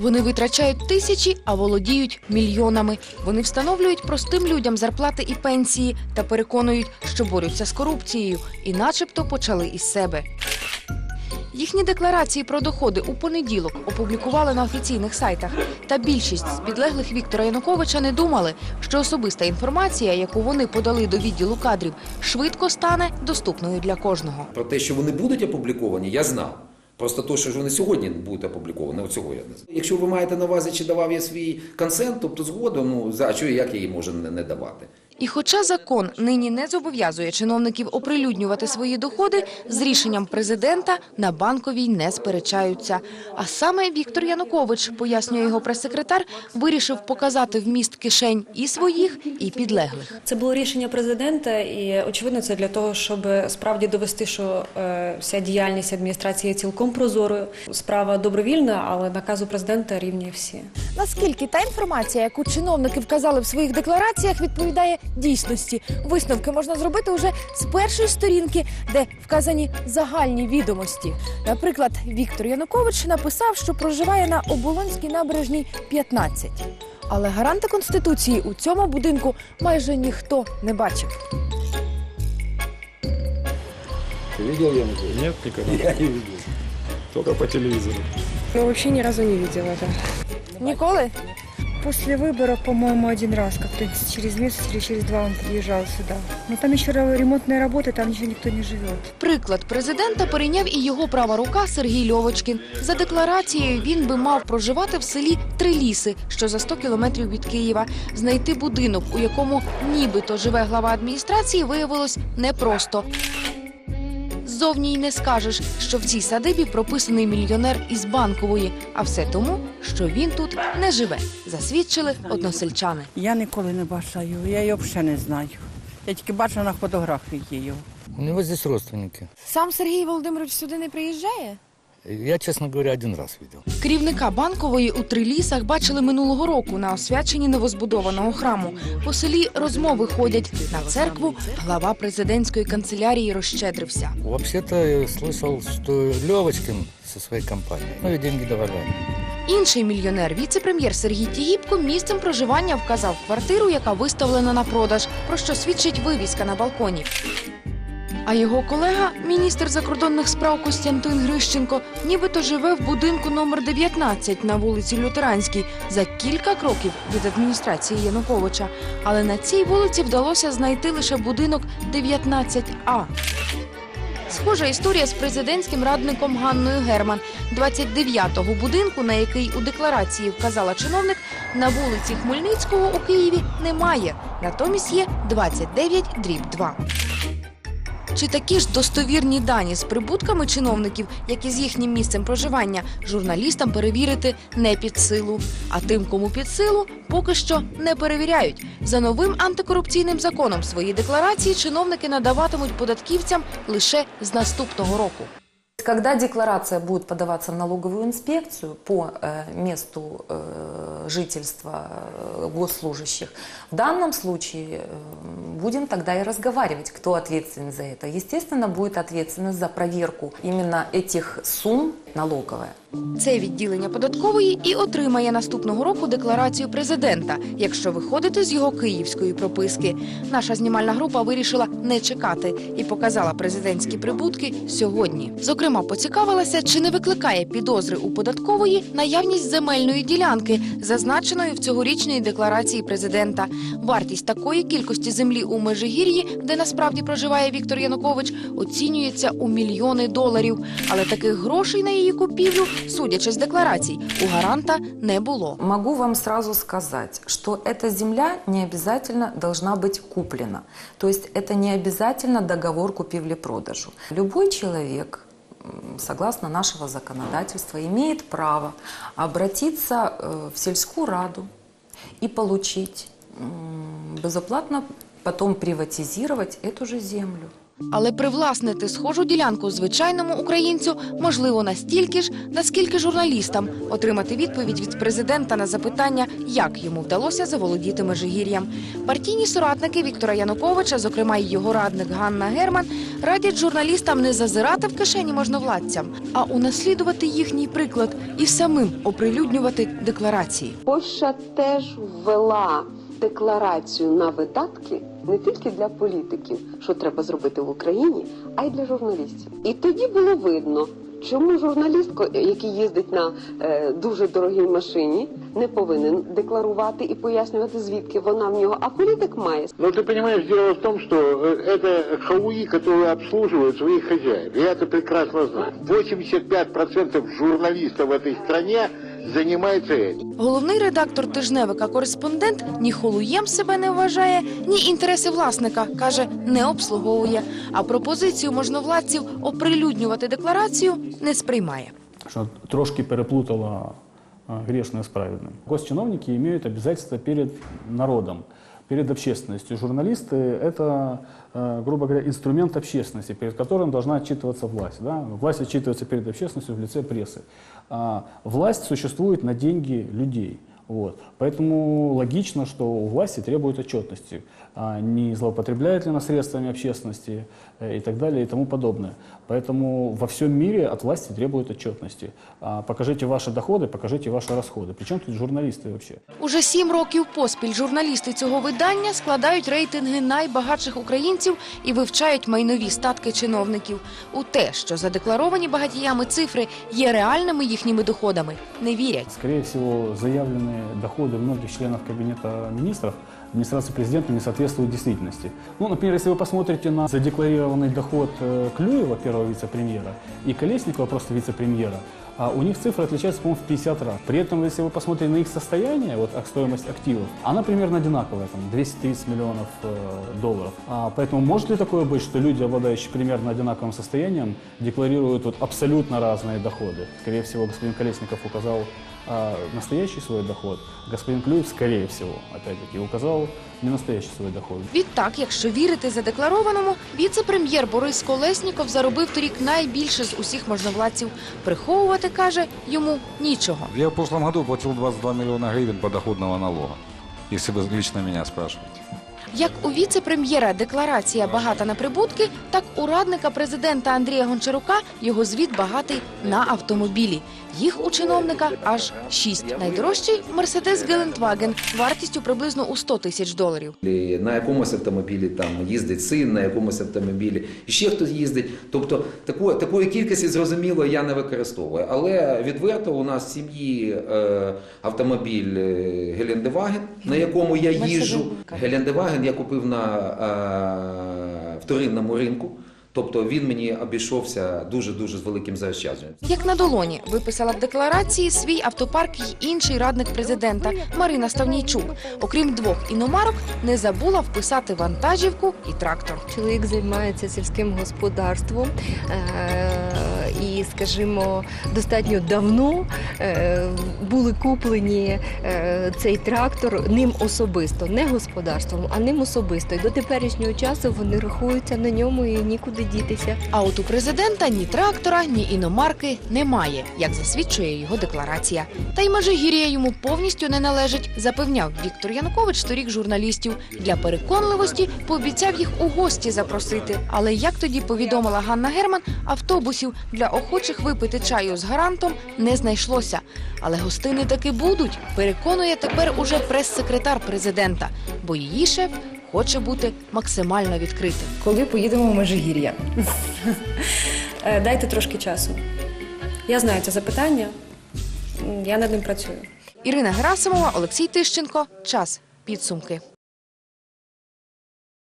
Вони витрачають тисячі, а володіють мільйонами. Вони встановлюють простим людям зарплати і пенсії та переконують, що борються з корупцією, і начебто почали із себе. Їхні декларації про доходи у понеділок опублікували на офіційних сайтах. Та більшість з підлеглих Віктора Януковича не думали, що особиста інформація, яку вони подали до відділу кадрів, швидко стане доступною для кожного. Про те, що вони будуть опубліковані, я знав. Просто то, що ж вони сьогодні буде опубліковано, цього я не знаю. Якщо ви маєте на увазі, чи давав я свій консент, тобто згоду, ну за що як я її можу не, не давати? І хоча закон нині не зобов'язує чиновників оприлюднювати свої доходи, з рішенням президента на банковій не сперечаються. А саме Віктор Янукович, пояснює його прес-секретар, вирішив показати вміст кишень і своїх, і підлеглих. Це було рішення президента, і очевидно, це для того, щоб справді довести, що е, вся діяльність адміністрації є цілком прозорою. Справа добровільна, але наказу президента рівні всі. Наскільки та інформація, яку чиновники вказали в своїх деклараціях, відповідає дійсності? Висновки можна зробити уже з першої сторінки, де вказані загальні відомості. Наприклад, Віктор Янукович написав, що проживає на Оболонській набережній 15. Але гаранта конституції у цьому будинку майже ніхто не бачив. Ты видел Януковича? Нет, никогда. Я не видел. Только по телевизору. Я вообще ни разу не видела это. Ніколи? После выборов, по-моему, один раз, как-то через месяц или через два он приезжал сюда. Но там еще ра- ремонтные работы, там еще никто не живет. Приклад президента перейняв і його права рука Сергій Льовочкін. За декларацією він би мав проживати в селі Триліси, що за 100 кілометрів від Києва. Знайти будинок, у якому нібито живе глава адміністрації, виявилось непросто. Ззовні й не скажеш, що в цій садибі прописаний мільйонер із банкової, а все тому, що він тут не живе, засвідчили односельчани. Я ніколи не бачила його, я його взагалі не знаю. Я тільки бачила на фотографії його. У нього здесь родственники. Сам Сергій Володимирович сюди не приїжджає? Я, честно говоря, один раз видел. Керівника банкової у Трилісах бачили минулого року на освяченні новозбудованого храму. По селі розмови ходять на церкву. Глава президентської канцелярії розщедрився. Вообще-то я слышал, что Левочкин со своей компанией, ну деньги давали. Інший мільйонер, віце-прем'єр Сергій Тігіпко, місцем проживання вказав квартиру, яка виставлена на продаж, про що свідчить вивіска на балконі. А його колега, міністр закордонних справ Костянтин Грищенко, нібито живе в будинку номер 19 на вулиці Лютеранській за кілька кроків від адміністрації Януковича. Але на цій вулиці вдалося знайти лише будинок 19А. Схожа історія з президентським радником Ганною Герман. 29-го будинку, на який у декларації вказала чиновник, на вулиці Хмельницького у Києві немає. Натомість є 29 дріб 2. Чи такі ж достовірні дані з прибутками чиновників, як і з їхнім місцем проживання, журналістам перевірити не під силу. А тим, кому під силу, поки що не перевіряють. За новим антикорупційним законом свої декларації чиновники надаватимуть податківцям лише з наступного року. Когда декларация будет подаваться в налоговую инспекцию по э, месту э, жительства э, госслужащих, в данном случае э, будем тогда и разговаривать, кто ответственен за это. Естественно, будет ответственность за проверку именно этих сумм налоговая. Це відділення податкової і отримає наступного року декларацію президента, якщо виходити з його київської прописки. Наша знімальна група вирішила не чекати і показала президентські прибутки сьогодні. Зокрема, поцікавилася, чи не викликає підозри у податкової наявність земельної ділянки, зазначеної в цьогорічній декларації президента. Вартість такої кількості землі у Межигір'ї, де насправді проживає Віктор Янукович, оцінюється у мільйони доларів. Але таких грошей на її купівлю, судячи з декларацій, у гаранта не було. Могу вам сразу сказать, что эта земля не обязательно должна быть куплена. То есть это не обязательно договор купівлі-продажу. Любой человек м, согласно нашего законодательства, имеет право обратиться э, в сельскую раду и получить м, безоплатно потом приватизировать эту же землю. Але привласнити схожу ділянку звичайному українцю можливо настільки ж, наскільки журналістам отримати відповідь від президента на запитання, як йому вдалося заволодіти Межигір'ям. Партійні соратники Віктора Януковича, зокрема й його радник Ганна Герман, радять журналістам не зазирати в кишені можновладцям, а унаслідувати їхній приклад і самим оприлюднювати декларації. Польща теж ввела декларацію на видатки не тільки для політиків, що треба зробити в Україні, а й для журналістів. І тоді було видно, чому журналіст, ко- який їздить на е, дуже дорогій машині, не повинен декларувати і пояснювати, звідки вона в нього, а політик має. Но ты понимаешь, дело в том, что э, это хауи, которые обслуживают своих хозяев. Я это прекрасно знаю. 85% журналистов в этой стране занимается этим. Головний редактор тижневика кореспондент ні холуєм себе не вважає, ні інтереси власника каже, не обслуговує. А пропозицію можновладців оприлюднювати декларацію не сприймає. Що трошки переплутала грешное с праведным. Госчиновники имеют обязательства перед народом, перед общественностью. Журналисты – это, э, грубо говоря, инструмент общественности, перед которым должна отчитываться власть. Да? Власть отчитывается перед общественностью в лице прессы. А власть существует на деньги людей. Вот. Поэтому логично, что у власти требуют отчетности, а не злоупотребляет ли она средствами общественности э, и так далее и тому подобное. Поэтому во всем мире от власти требуют отчетности. А покажите ваши доходы, покажите ваши расходы. Причем тут журналисты вообще? Уже сім років поспіль журналісти цього видання складають рейтинги найбагатших українців і вивчають майнові статки чиновників. У те, що задекларовані багатіями цифри є реальними їхніми доходами, не вірять. Скорее всего, заявленные доходы многих членов Кабинета министров администрации президента не соответствуют действительности. Ну, например, если вы посмотрите на задекларированный доход э, Клюева, первого вице-премьера, и Колесникова, просто вице-премьера, а у них цифры отличаются, по-моему, в 50 раз. При этом, если вы посмотрите на их состояние, вот ак- стоимость активов, она примерно одинаковая, там, 230 миллионов э, долларов. А, поэтому может ли такое быть, что люди, обладающие примерно одинаковым состоянием, декларируют вот абсолютно разные доходы? Скорее всего, господин Колесников указал а, настоящий свой доход, господин Клюев, скорее всего, опять-таки, указал не настоящий свой доход. Відтак, якщо вірити задекларованому, віце-прем'єр Борис Колесніков заробив торік найбільше з усіх можновладців. Приховувати каже йому нічого. Я в прошлом году платил 22 миллиона гривен подоходного налога, если вы лично меня спрашиваете. Як у віце-прем'єра декларація багата на прибутки, так у радника президента Андрія Гончарука його звіт багатий на автомобілі. Їх у чиновника аж шість. Найдорожчий Мерседес Гелендваген вартістю приблизно у 100 тисяч доларів. На якомусь автомобілі там їздить син, на якомусь автомобілі ще хтось їздить. Тобто такої, такої кількості зрозуміло я не використовую. Але відверто у нас в сім'ї е, автомобіль е, Гелендеваген, на якому я їжджу. Гелендеваген я купив на е, вторинному ринку. Тобто він мені обійшовся дуже дуже з великим заощадженням. Як на долоні виписала в декларації свій автопарк й інший радник президента Марина Ставнійчук. Окрім двох іномарок, не забула вписати вантажівку і трактор. Чоловік займається сільським господарством е, і, скажімо, достатньо давно е, були куплені е, цей трактор ним особисто, не господарством, а ним особисто. І до теперішнього часу вони рахуються на ньому і нікуди дітися. А от у президента ні трактора, ні іномарки немає, як засвідчує його декларація. Та й Межигір'я йому повністю не належить, запевняв Віктор Янукович торік журналістів. Для переконливості пообіцяв їх у гості запросити. Але як тоді повідомила Ганна Герман, автобусів для охочих випити чаю з гарантом не знайшлося. Але гостини таки будуть. Переконує тепер уже прес-секретар президента, бо її шеф хоче бути максимально відкритим. Коли поїдемо в Межигір'я? Е, Дайте трошки часу. Я знаю це запитання, я над ним працюю. Ірина Герасимова, Олексій Тищенко. Час підсумки.